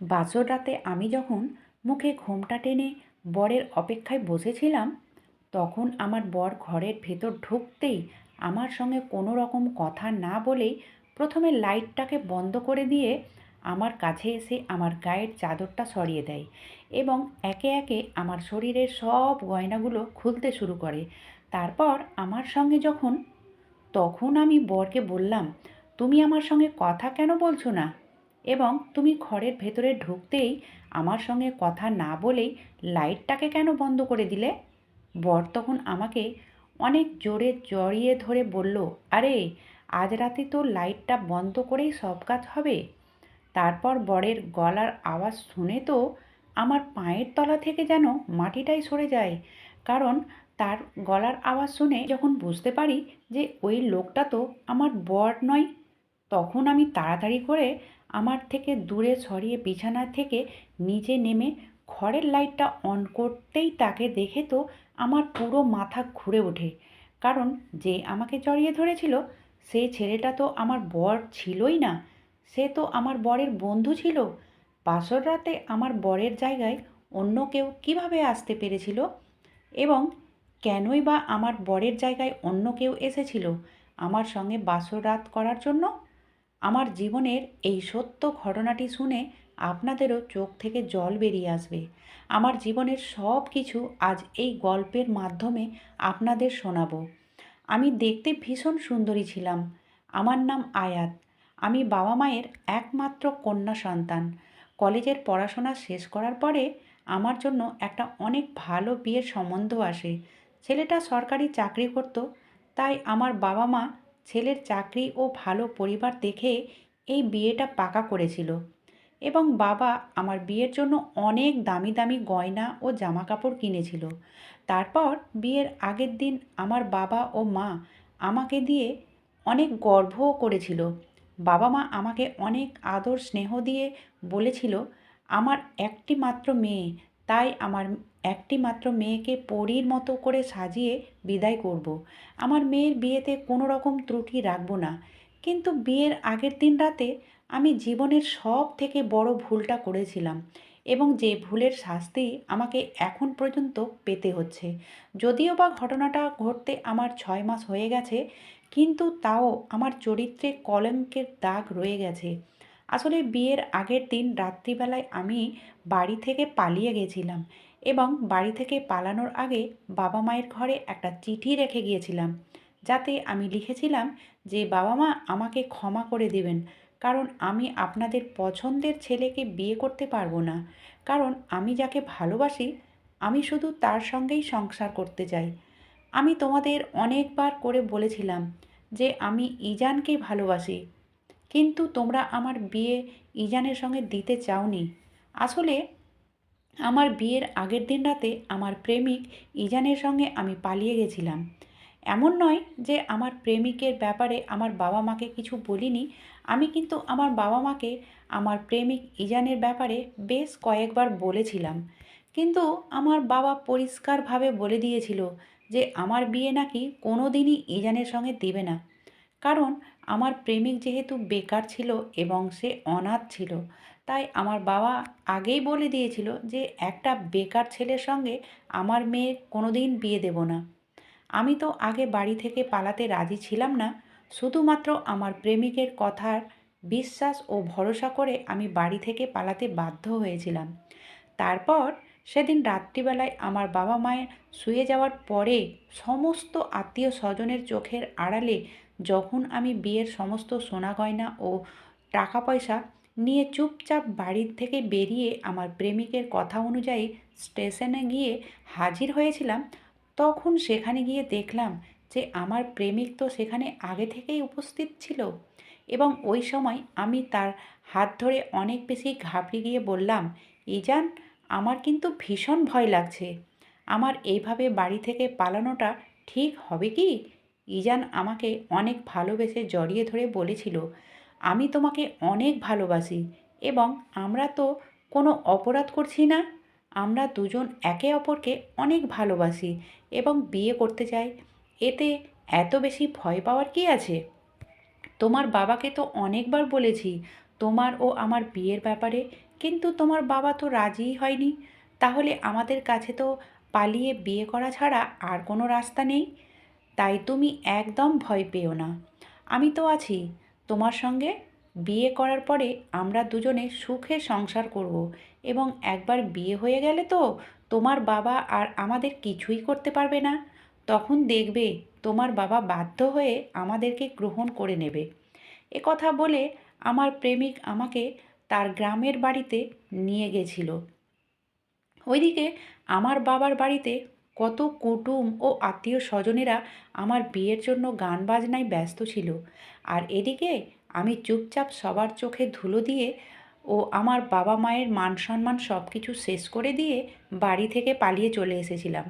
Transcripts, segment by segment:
বাসর রাতে আমি যখন মুখে ঘোমটা টেনে বরের অপেক্ষায় বসেছিলাম, তখন আমার বর ঘরের ভেতর ঢুকতেই আমার সঙ্গে কোনো রকম কথা না বলেই প্রথমে লাইটটাকে বন্ধ করে দিয়ে আমার কাছে এসে আমার গায়ের চাদরটা সরিয়ে দেয় এবং একে একে আমার শরীরের সব গয়নাগুলো খুলতে শুরু করে। তারপর আমার সঙ্গে যখন, তখন আমি বরকে বললাম, তুমি আমার সঙ্গে কথা কেন বলছো না? এবং তুমি ঘরের ভেতরে ঢুকতেই আমার সঙ্গে কথা না বলেই লাইটটাকে কেন বন্ধ করে দিলে? বর তখন আমাকে অনেক জোরে জড়িয়ে ধরে বলল, আরে, আজ রাতে তো লাইটটা বন্ধ করেই সব কাজ হবে? তারপর বরের গলার আওয়াজ শুনে তো আমার পায়ের তলা থেকে যেন মাটিটাই সরে যায়, কারণ তার গলার আওয়াজ শুনে যখন বুঝতে পারি যে ওই লোকটা তো আমার বর নয়, তখন আমি তাড়াতাড়ি করে আমার থেকে দূরে সরিয়ে বিছানা থেকে নিচে নেমে ঘরের লাইটটা অন করতেই তাকে দেখে তো আমার পুরো মাথা ঘুরে ওঠে। কারণ যে আমাকে জড়িয়ে ধরেছিল, সে ছেলেটা তো আমার বর ছিলই না। সে তো আমার বরের বন্ধু ছিল। বাসর রাতে আমার বরের জায়গায় অন্য কেউ কীভাবে আসতে পেরেছিল? এবং কেনই বা আমার বরের জায়গায় অন্য কেউ এসেছিল? আমার সঙ্গে বাসর রাত করার জন্য আমার জীবনের এই সত্য ঘটনাটি শুনে আপনাদেরও চোখ থেকে জল বেরিয়ে আসবে। আমার জীবনের সব কিছু আজ এই গল্পের মাধ্যমে আপনাদের শোনাবো। আমি দেখতে ভীষণ সুন্দরী ছিলাম। আমার নাম আয়াত। আমি বাবা মায়ের একমাত্র কন্যা সন্তান। কলেজের পড়াশোনা শেষ করার পরে আমার জন্য একটা অনেক ভালো বিয়ের সম্বন্ধ আসে। ছেলেটা সরকারি চাকরি করতো, তাই আমার বাবা মা ছেলের চাকরি ও ভালো পরিবার দেখে এই বিয়েটা পাকা করেছিল। এবং বাবা আমার বিয়ের জন্য অনেক দামি দামি গয়না ও জামা কাপড় কিনেছিল। তারপর বিয়ের আগের দিন আমার বাবা ও মা আমাকে দিয়ে অনেক গর্বও করেছিল। বাবা মা আমাকে অনেক আদর স্নেহ দিয়ে বলেছিল, আমার একটি মাত্র মেয়ে, তাই আমার একটি মাত্র মেয়েকে পরীর মতো করে সাজিয়ে বিদায় করব। আমার মেয়ের বিয়েতে কোনো রকম ত্রুটি রাখব না। কিন্তু বিয়ের আগের দিন রাতে আমি জীবনের সব থেকে বড় ভুলটা করেছিলাম এবং যে ভুলের শাস্তি আমাকে এখন পর্যন্ত পেতে হচ্ছে। যদিও বা ঘটনাটা ঘটতে আমার ছয় মাস হয়ে গেছে, কিন্তু তাও আমার চরিত্রে কলঙ্কের দাগ রয়ে গেছে। আসলে বিয়ের আগের দিন রাত্রিবেলায় আমি বাড়ি থেকে পালিয়ে গেছিলাম এবং বাড়ি থেকে পালানোর আগে বাবা মায়ের ঘরে একটা চিঠি রেখে গিয়েছিলাম, যাতে আমি লিখেছিলাম যে, বাবা মা, আমাকে ক্ষমা করে দেবেন, কারণ আমি আপনাদের পছন্দের ছেলেকে বিয়ে করতে পারব না। কারণ আমি যাকে ভালোবাসি, আমি শুধু তার সঙ্গেই সংসার করতে চাই। আমি তোমাদের অনেকবার করে বলেছিলাম যে, আমি ইজানকে ভালোবাসি, কিন্তু তোমরা আমার বিয়ে ইজানের সঙ্গে দিতে চাওনি। আসলে আমার বিয়ের আগের দিন রাতে আমার প্রেমিক ইজানের সঙ্গে আমি পালিয়ে গেছিলাম। এমন নয় যে আমার প্রেমিকের ব্যাপারে আমার বাবা মাকে কিছু বলিনি, আমি কিন্তু আমার বাবা মাকে আমার প্রেমিক ইজানের ব্যাপারে বেশ কয়েকবার বলেছিলাম। কিন্তু আমার বাবা পরিষ্কারভাবে বলে দিয়েছিল যে আমার বিয়ে নাকি কোনো দিনই ইজানের সঙ্গে দেবে না। কারণ আমার প্রেমিক যেহেতু বেকার ছিল এবং সে অনাথ ছিল তাই আমার বাবা আগেই বলে দিয়েছিল যে, একটা বেকার ছেলের সঙ্গে আমার মেয়ে কোনো দিন বিয়ে দেব না। আমি তো আগে বাড়ি থেকে পালাতে রাজি ছিলাম না। শুধুমাত্র আমার প্রেমিকের কথার বিশ্বাস ও ভরসা করে আমি বাড়ি থেকে পালাতে বাধ্য হয়েছিলাম। তারপর সেদিন রাত্রিবেলায় আমার বাবা মায়ের শুয়ে যাওয়ার পরে সমস্ত আত্মীয় স্বজনের চোখের আড়ালে যখন আমি বিয়ের সমস্ত সোনা গয়না ও টাকা পয়সা নিয়ে চুপচাপ বাড়ির থেকে বেরিয়ে আমার প্রেমিকের কথা অনুযায়ী স্টেশনে গিয়ে হাজির হয়েছিলাম, তখন সেখানে গিয়ে দেখলাম যে আমার প্রেমিক তো সেখানে আগে থেকেই উপস্থিত ছিল এবং ওই সময় আমি তার হাত ধরে অনেক বেশি ঘাবড়ে গিয়ে বললাম, ইজান, আমার কিন্তু ভীষণ ভয় লাগছে। আমার এইভাবে বাড়ি থেকে পালানোটা ঠিক হবে কি? ইজান আমাকে অনেক ভালোবেসে জড়িয়ে ধরে বলেছিল আমি তোমাকে অনেক ভালোবাসি এবং আমরা তো কোনো অপরাধ করছি না। আমরা দুজন একে অপরকে অনেক ভালোবাসি এবং বিয়ে করতে চাই। এতে এত বেশি ভয় পাওয়ার কি আছে? তোমার বাবাকে তো অনেকবার বলেছি, তোমার ও আমার বিয়ের ব্যাপারে, কিন্তু তোমার বাবা তো রাজিই হয়নি। তাহলে আমাদের কাছে তো পালিয়ে বিয়ে করা ছাড়া আর কোনো রাস্তা নেই। তাই তুমি একদম ভয় পেও না। আমি তো আছি তোমার সঙ্গে বিয়ে করার পরে আমরা দুজনে সুখে সংসার করব এবং একবার বিয়ে হয়ে গেলে তো তোমার বাবা আর আমাদের কিছুই করতে পারবে না। তখন দেখবে তোমার বাবা বাধ্য হয়ে আমাদেরকে গ্রহণ করে নেবে। এ কথা বলে আমার প্রেমিক আমাকে তার গ্রামের বাড়িতে নিয়ে গেছিল। ওইদিকে আমার বাবার বাড়িতে কত কুটুম ও আত্মীয় স্বজনেরা আমার বিয়ের জন্য গান বাজনায় ব্যস্ত ছিল। আর এদিকে আমি চুপচাপ সবার চোখে ধুলো দিয়ে ও আমার বাবা মায়ের মান সম্মান সব কিছু শেষ করে দিয়ে বাড়ি থেকে পালিয়ে চলে এসেছিলাম।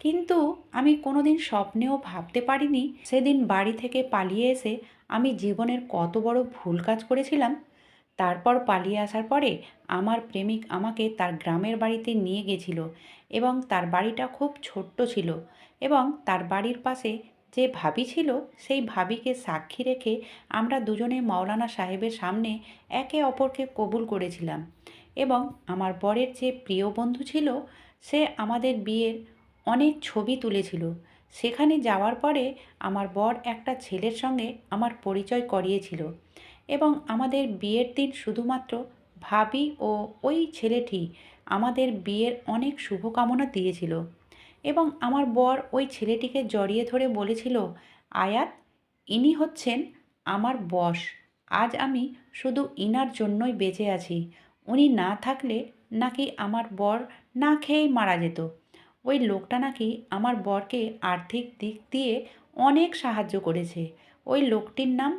কিন্তু আমি কোনোদিন স্বপ্নেও ভাবতে পারিনি সেদিন বাড়ি থেকে পালিয়ে এসে আমি জীবনের কত বড় ভুল কাজ করেছিলাম তারপর পালিয়ে আসার পরে আমার প্রেমিক আমাকে তার গ্রামের বাড়িতে নিয়ে গেছিল এবং তার বাড়িটা খুব ছোট্ট ছিল এবং তার বাড়ির পাশে যে ভাবি ছিল, সেই ভাবিকে সাক্ষী রেখে আমরা দুজনে মাওলানা সাহেবের সামনে একে অপরকে কবুল করেছিলাম এবং আমার বরের যে প্রিয় বন্ধু ছিল, সে আমাদের বিয়ের অনেক ছবি তুলেছিল। সেখানে যাওয়ার পরে আমার বর একটা ছেলের সঙ্গে আমার পরিচয় করিয়েছিল। এবং আমাদের বিয়ের দিন শুধুমাত্র ভাবি ও ওই ছেলেটি আমাদের বিয়ের অনেক শুভকামনা দিয়েছিল। এবং আমার বর ওই ছেলেটিকে জড়িয়ে ধরে বলেছিল, আয়াত, ইনি হচ্ছেন আমার বস। আজ আমি শুধু ইনার জন্যই বেঁচে আছি। উনি না থাকলে নাকি আমার বর না খেয়েই মারা যেত। ওই লোকটা নাকি আমার বরকে আর্থিক দিক দিয়ে অনেক সাহায্য করেছে। ওই লোকটির নাম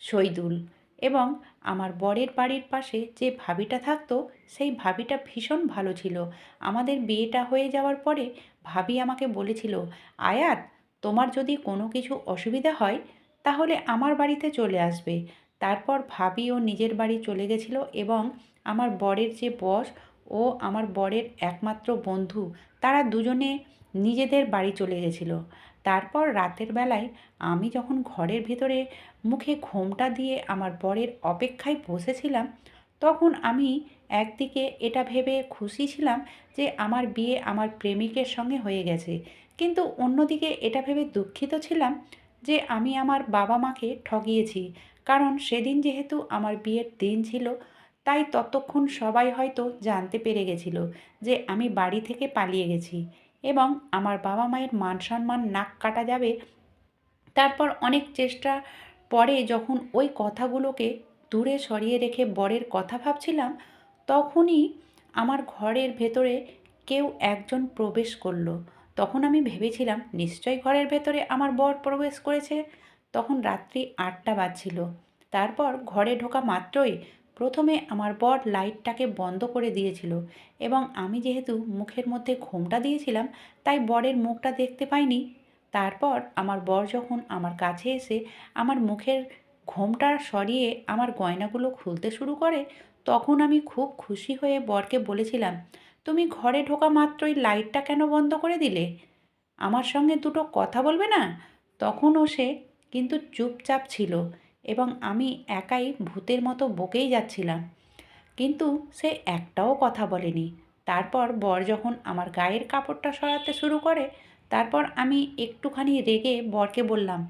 শহীদুল। এবং আমার বরের বাড়ির পাশে যে ভাবিটা থাকতো, সেই ভাবিটা ভীষণ ভালো ছিল। আমাদের বিয়েটা হয়ে যাওয়ার পরে ভাবি আমাকে বলেছিল, আয়াত, তোমার যদি কোনো কিছু অসুবিধা হয়, তাহলে আমার বাড়িতে চলে আসবে। তারপর ভাবি ও নিজের বাড়ি চলে গেছিল এবং আমার বরের যে বস ও আমার বরের একমাত্র বন্ধু, তারা দুজনে নিজেদের বাড়ি চলে গেছিল। তারপর রাতের বেলায় আমি যখন ঘরের ভেতরে মুখে ঘোমটা দিয়ে আমার বরের অপেক্ষায় বসেছিলাম, তখন আমি একদিকে এটা ভেবে খুশি ছিলাম যে আমার বিয়ে আমার প্রেমিকের সঙ্গে হয়ে গেছে। কিন্তু অন্যদিকে এটা ভেবে দুঃখিত ছিলাম যে আমি আমার বাবা মাকে ঠগিয়েছি, কারণ সেদিন যেহেতু আমার বিয়ের দিন ছিল, তাই ততক্ষণ সবাই হয়তো জানতে পেরে গেছিল যে আমি বাড়ি থেকে পালিয়ে গেছি। এবং আমার বাবা মায়ের মান সম্মান নাক কাটা যাবে। তারপর অনেক চেষ্টা পরে যখন ওই কথাগুলোকে দূরে সরিয়ে রেখে বরের কথা ভাবছিলাম, তখনই আমার ঘরের ভেতরে কেউ একজন প্রবেশ করল। তখন আমি ভেবেছিলাম, নিশ্চয়ই ঘরের ভেতরে আমার বর প্রবেশ করেছে। তখন রাত্রি আটটা বাজছিল। তারপর ঘরে ঢোকা মাত্রই প্রথমে আমার বর লাইটটাকে বন্ধ করে দিয়েছিল এবং আমি যেহেতু মুখের মধ্যে ঘোমটা দিয়েছিলাম, তাই বরের মুখটা দেখতে পাইনি। তারপর আমার বর যখন আমার কাছে এসে আমার মুখের ঘোমটা সরিয়ে আমার গয়নাগুলো খুলতে শুরু করে, তখন আমি খুব খুশি হয়ে বরকে বলেছিলাম, তুমি ঘরে ঢোকা মাত্রই লাইটটা কেন বন্ধ করে দিলে? আমার সঙ্গে দুটো কথা বলবে না? তখনও সে কিন্তু চুপচাপ ছিল। এবং আমি একাই ভূতের মতো বকেই যাচ্ছিলাম। কিন্তু সে একটাও কথা বলেনি। তারপর বর যখন আমার গায়ের কাপড়টা সরাতে শুরু করে, তারপর আমি একটুখানি রেগে বরকে বললাম,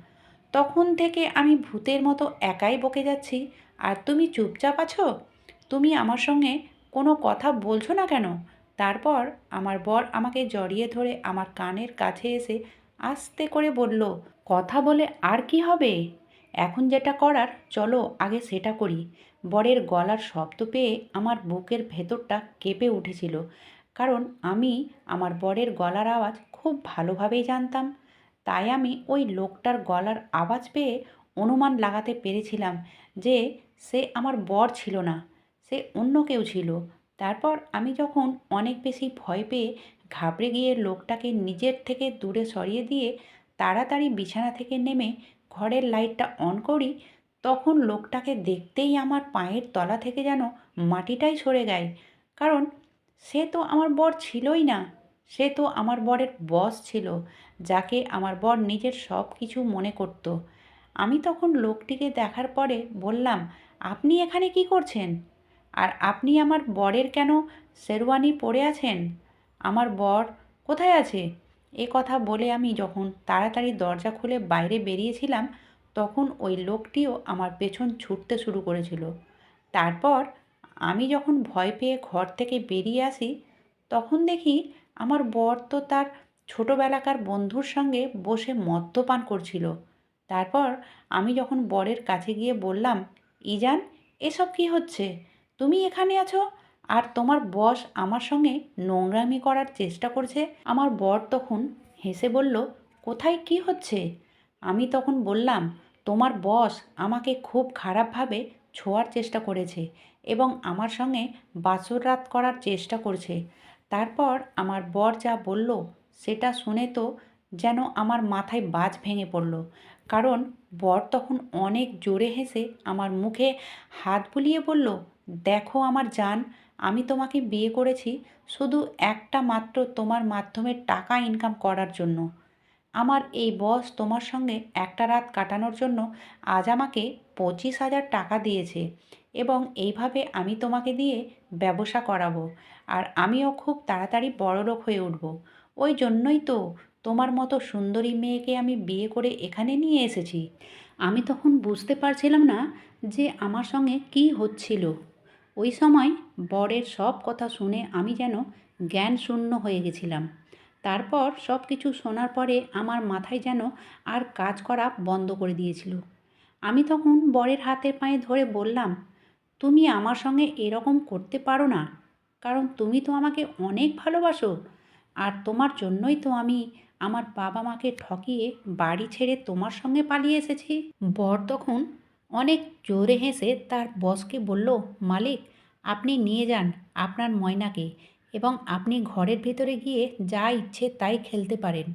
তখন থেকে আমি ভূতের মতো একাই বকে যাচ্ছি, আর তুমি চুপচাপ আছো? তুমি আমার সঙ্গে কোনো কথা বলছো না কেন? তারপর আমার বর আমাকে জড়িয়ে ধরে আমার কানের কাছে এসে আস্তে করে বলল, কথা বলে আর কি হবে? এখন যেটা করার, চলো আগে সেটা করি। বরের গলার শব্দ পেয়ে আমার বুকের ভেতরটা কেঁপে উঠেছিল, কারণ আমি আমার বরের গলার আওয়াজ খুব ভালোভাবেই জানতাম। তাই আমি ওই লোকটার গলার আওয়াজ পেয়ে অনুমান লাগাতে পেরেছিলাম যে সে আমার বর ছিল না, সে অন্য কেউ ছিল। তারপর আমি যখন অনেক বেশি ভয় পেয়ে ঘাবড়ে গিয়ে লোকটাকে নিজের থেকে দূরে সরিয়ে দিয়ে তাড়াতাড়ি বিছানা থেকে নেমে ঘরের লাইটটা অন করি, তখন লোকটাকে দেখতেই আমার পায়ের তলা থেকে যেন মাটিটাই সরে যায়। কারণ সে তো আমার বর ছিলই না, সে তো আমার বরের বস ছিল, যাকে আমার বর নিজের সব কিছু মনে করত। আমি তখন লোকটিকে দেখার পরে বললাম, আপনি এখানে কি করছেন? আর আপনি আমার বরের কেন শেরওয়ানি পরে আছেন? আমার বর কোথায় আছে? এ কথা বলে আমি যখন তাড়াতাড়ি দরজা খুলে বাইরে বেরিয়েছিলাম, তখন ওই লোকটিও আমার পেছন ছুটতে শুরু করেছিল। তারপর আমি যখন ভয় পেয়ে ঘর থেকে বেরিয়ে আসি, তখন দেখি আমার বর তো তার ছোটোবেলাকার বন্ধুর সঙ্গে বসে মদ্যপান করছিল। তারপর আমি যখন বরের কাছে গিয়ে বললাম, ইজান, এসব কি হচ্ছে? তুমি এখানে আছো? আর তোমার বস আমার সঙ্গে নোংরামি করার চেষ্টা করছে। আমার বর তখন হেসে বলল, কোথায় কি হচ্ছে? আমি তখন বললাম, তোমার বস আমাকে খুব খারাপভাবে ছোঁয়ার চেষ্টা করেছে এবং আমার সঙ্গে বাসর রাত করার চেষ্টা করছে। তারপর আমার বর যা বলল সেটা শুনে তো যেন আমার মাথায় বাজ ভেঙে পড়ল। কারণ বর তখন অনেক জোরে হেসে আমার মুখে হাত বুলিয়ে বলল দেখো আমার জান, আমি তোমাকে বিয়ে করেছি শুধু একটা মাত্র তোমার মাধ্যমে টাকা ইনকাম করার জন্য। আমার এই বস তোমার সঙ্গে একটা রাত কাটানোর জন্য আজ আমাকে পঁচিশ হাজার টাকা দিয়েছে এবং এইভাবে আমি তোমাকে দিয়ে ব্যবসা করাবো আর আমিও খুব তাড়াতাড়ি বড়লোক হয়ে উঠব। ওই জন্যই তো তোমার মতো সুন্দরী মেয়েকে আমি বিয়ে করে এখানে নিয়ে এসেছি। আমি তখন বুঝতে পারছিলাম না যে আমার সঙ্গে কী হচ্ছিল। ওই সময় বরের সব কথা শুনে আমি যেন জ্ঞান শূন্য হয়ে গেছিলাম। তারপর সব কিছু শোনার পরে আমার মাথায় যেন আর কাজ করা বন্ধ করে দিয়েছিল। আমি তখন বরের হাতে পায়ে ধরে বললাম, তুমি আমার সঙ্গে এরকম করতে পারো না, কারণ তুমি তো আমাকে অনেক ভালোবাসো। আর তোমার জন্যই তো আমি আমার বাবা মাকে ঠকিয়ে বাড়ি ছেড়ে তোমার সঙ্গে পালিয়ে এসেছি। বর তখন অনেক জোরে হেসে তার বসকে বলল, মালিক, আপনি নিয়ে যান আপনার ময়নাকে এবং আপনি ঘরের ভেতরে গিয়ে যা ইচ্ছে তাই খেলতে পারেন।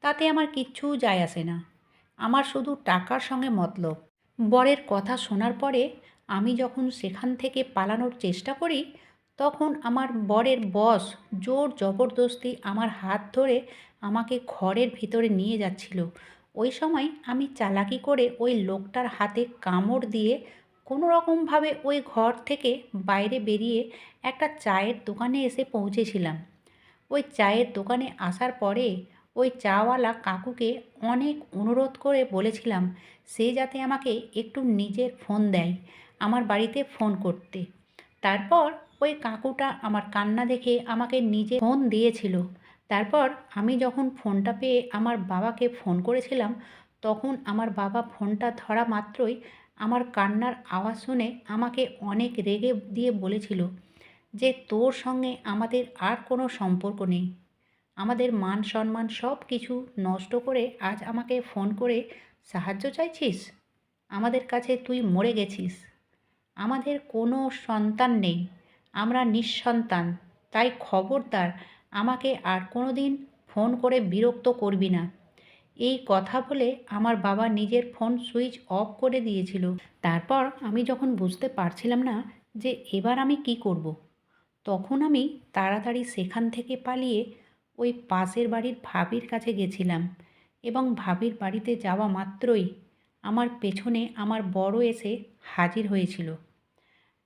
তাতে আমার কিচ্ছু যায় আসে না। আমার শুধু টাকার সঙ্গে মতলব। বরের কথা শোনার পরে আমি যখন সেখান থেকে পালানোর চেষ্টা করি, তখন আমার বরের বস জোর জবরদস্তি আমার হাত ধরে আমাকে ঘরের ভিতরে নিয়ে যাচ্ছিল। ওই সময় আমি চালাকি করে ওই লোকটার হাতে কামড় দিয়ে কোনো রকমভাবে ওই ঘর থেকে বাইরে বেরিয়ে একটা চায়ের দোকানে এসে পৌঁছেছিলাম। ওই চায়ের দোকানে আসার পরে ওই চাওয়ালা কাকুকে অনেক অনুরোধ করে বলেছিলাম, সে যাতে আমাকে একটু নিজের ফোন দেয়, আমার বাড়িতে ফোন করতে। তারপর ওই কাকুটা আমার কান্না দেখে আমাকে নিজে ফোন দিয়েছিল। তারপর আমি যখন ফোনটা পেয়ে আমার বাবাকে ফোন করেছিলাম, তখন আমার বাবা ফোনটা ধরা মাত্রই আমার কান্নার আওয়াজ শুনে আমাকে অনেক রেগে দিয়ে বলেছিল যে, তোর সঙ্গে আমাদের আর কোনো সম্পর্ক নেই। আমাদের মান সম্মান সব কিছু নষ্ট করে আজ আমাকে ফোন করে সাহায্য চাইছিস? আমাদের কাছে তুই মরে গেছিস। আমাদের কোনো সন্তান নেই। আমরা নিঃসন্তান। তাই খবরদার আমাকে আর কোনো দিন ফোন করে বিরক্ত করবি না এই কথা বলে আমার বাবা নিজের ফোন সুইচ অফ করে দিয়েছিল তারপর আমি যখন বুঝতে পারছিলাম না যে এবার আমি কি করব। তখন আমি তাড়াতাড়ি সেখান থেকে পালিয়ে ওই পাশের বাড়ির ভাবির কাছে গেছিলাম এবং ভাবির বাড়িতে যাওয়া মাত্রই আমার পেছনে আমার বড় এসে হাজির হয়েছিল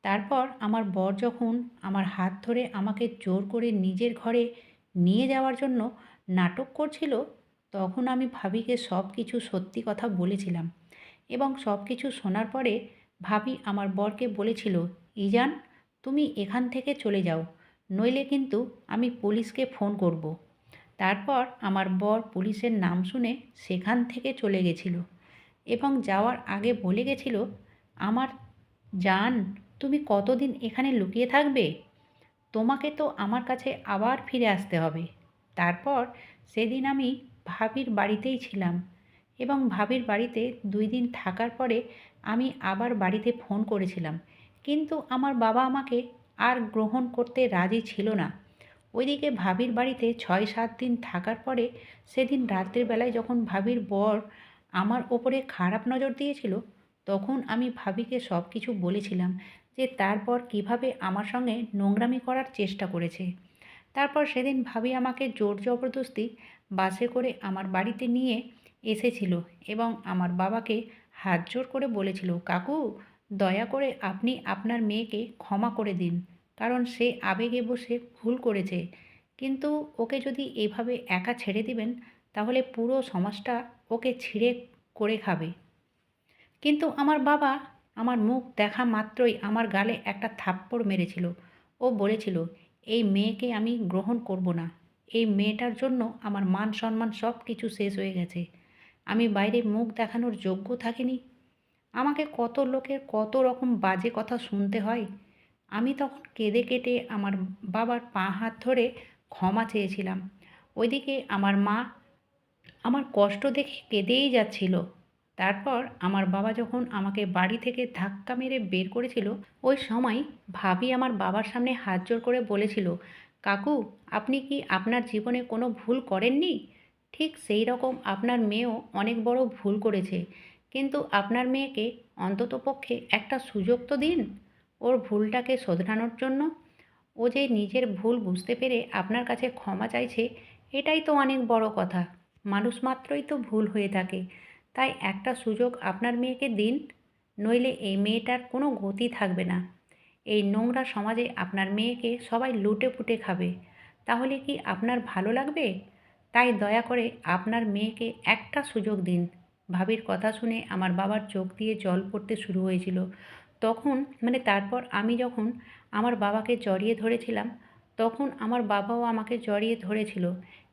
তারপর আমার বর যখন আমার হাত ধরে আমাকে জোর করে নিজের ঘরে নিয়ে যাওয়ার জন্য নাটক করছিল, তখন আমি ভাবিকে সব কিছু সত্যি কথা বলেছিলাম এবং সব কিছু শোনার পরে ভাবি আমার বরকে বলেছিল, ইজান, তুমি এখান থেকে চলে যাও, নইলে কিন্তু আমি পুলিশকে ফোন করব। তারপর আমার বর পুলিশের নাম শুনে সেখান থেকে চলে গেছিল এবং যাওয়ার আগে বলে গেছিল, আমার জান তুমি কতদিন এখানে লুকিয়ে থাকবে? তোমাকে তো আমার কাছে আবার ফিরে আসতে হবে। তারপর সেদিন আমি ভাবির বাড়িতেই ছিলাম এবং ভাবির বাড়িতে দুই দিন থাকার পরে আমি আবার বাড়িতে ফোন করেছিলাম। কিন্তু আমার বাবা আমাকে আর গ্রহণ করতে রাজি ছিল না। ওইদিকে ভাবির বাড়িতে ছয় সাত দিন থাকার পরে সেদিন রাত্রের বেলায় যখন ভাবির বর আমার ওপরে খারাপ নজর দিয়েছিল, তখন আমি ভাবিকে সব কিছু বলেছিলাম যে তারপর কীভাবে আমার সঙ্গে নোংরামি করার চেষ্টা করেছে। তারপর সেদিন ভাবি আমাকে জোর জবরদস্তি বাসে করে আমার বাড়িতে নিয়ে এসেছিল এবং আমার বাবাকে হাত জোর করে বলেছিল, কাকু, দয়া করে আপনি আপনার মেয়েকে ক্ষমা করে দিন, কারণ সে আবেগে বসে ভুল করেছে। কিন্তু ওকে যদি এভাবে একা ছেড়ে দিবেন, তাহলে পুরো সমাজটা ওকে ছিঁড়ে করে খাবে। কিন্তু আমার বাবা আমার মুখ দেখা মাত্রই আমার গালে একটা থাপ্পড় মেরেছিল। ও বলেছিল, এই মেয়েকে আমি গ্রহণ করব না। এই মেয়েটার জন্য আমার মান সম্মান সব কিছু শেষ হয়ে গেছে। আমি বাইরে মুখ দেখানোর যোগ্য থাকিনি। আমাকে কত লোকের কত রকম বাজে কথা শুনতে হয়। আমি তখন কেঁদে কেটে আমার বাবার পা হাত ধরে ক্ষমা চেয়েছিলাম। ওইদিকে আমার মা আমার কষ্ট দেখে কেঁদেই যাচ্ছিল। তারপর আমার বাবা যখন আমাকে বাড়ি থেকে ধাক্কা মেরে বের করেছিল, ওই সময় ভাবি আমার বাবার সামনে হাত জোর করে বলেছিল, কাকু, আপনি কি আপনার জীবনে কোনো ভুল করেননি? ঠিক সেই রকম আপনার মেয়েও অনেক বড় ভুল করেছে, কিন্তু আপনার মেয়েকে অন্ততপক্ষে একটা সুযোগ তো দিন ওর ভুলটাকে শোধরানোর জন্য। ও যে নিজের ভুল বুঝতে পেরে আপনার কাছে ক্ষমা চাইছে, এটাই তো অনেক বড় কথা। মানুষ মাত্রই তো ভুল হয়ে থাকে। তাই একটা সুযোগ আপনার মেয়েকে দিন, নইলে এই মেয়েটার কোনো গতি থাকবে না। এই নোংরা সমাজে আপনার মেয়েকে সবাই লুটে পুটে খাবে। তাহলে কি আপনার ভালো লাগবে? তাই দয়া করে আপনার মেয়েকে একটা সুযোগ দিন। ভাবির কথা শুনে আমার বাবার চোখ দিয়ে জল পড়তে শুরু হয়েছিল। তখন মানে তারপর আমি যখন আমার বাবাকে জড়িয়ে ধরেছিলাম, তখন আমার বাবাও আমাকে জড়িয়ে ধরেছিল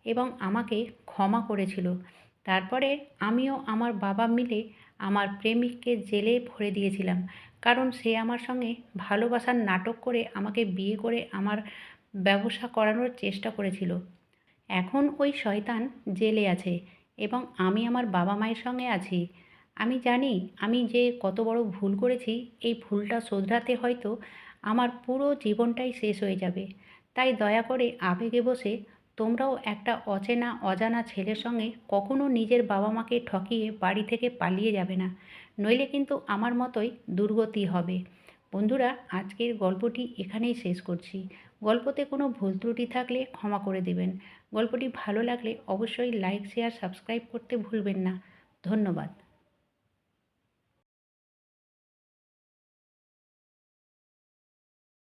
এবং আমাকে ক্ষমা করেছিল। তারপরে আমিও আমার বাবা মিলে আমার প্রেমিককে জেলে ভরে দিয়েছিলাম। কারণ সে আমার সঙ্গে ভালোবাসার নাটক করে আমাকে বিয়ে করে আমার ব্যবসা করানোর চেষ্টা করেছিল। এখন ওই শয়তান জেলে আছে এবং আমি আমার বাবা মায়ের সঙ্গে আছি। আমি জানি আমি যে কত বড় ভুল করেছি, এই ভুলটা শোধরাতে হয়তো আমার পুরো জীবনটাই শেষ হয়ে যাবে। তাই দয়া করে আবেগে বসে তোমরাও একটা অচেনা, অজানা ছেলের সঙ্গে কখনো নিজের বাবা মাকে ঠকিয়ে বাড়ি থেকে পালিয়ে যাবে না। নইলে কিন্তু আমার মতোই দুর্গতি হবে। বন্ধুরা, আজকের গল্পটি এখানেই শেষ করছি। গল্পতে কোনো ভুল ত্রুটি থাকলে ক্ষমা করে দেবেন। গল্পটি ভালো লাগলে অবশ্যই লাইক, শেয়ার, সাবস্ক্রাইব করতে ভুলবেন না। ধন্যবাদ।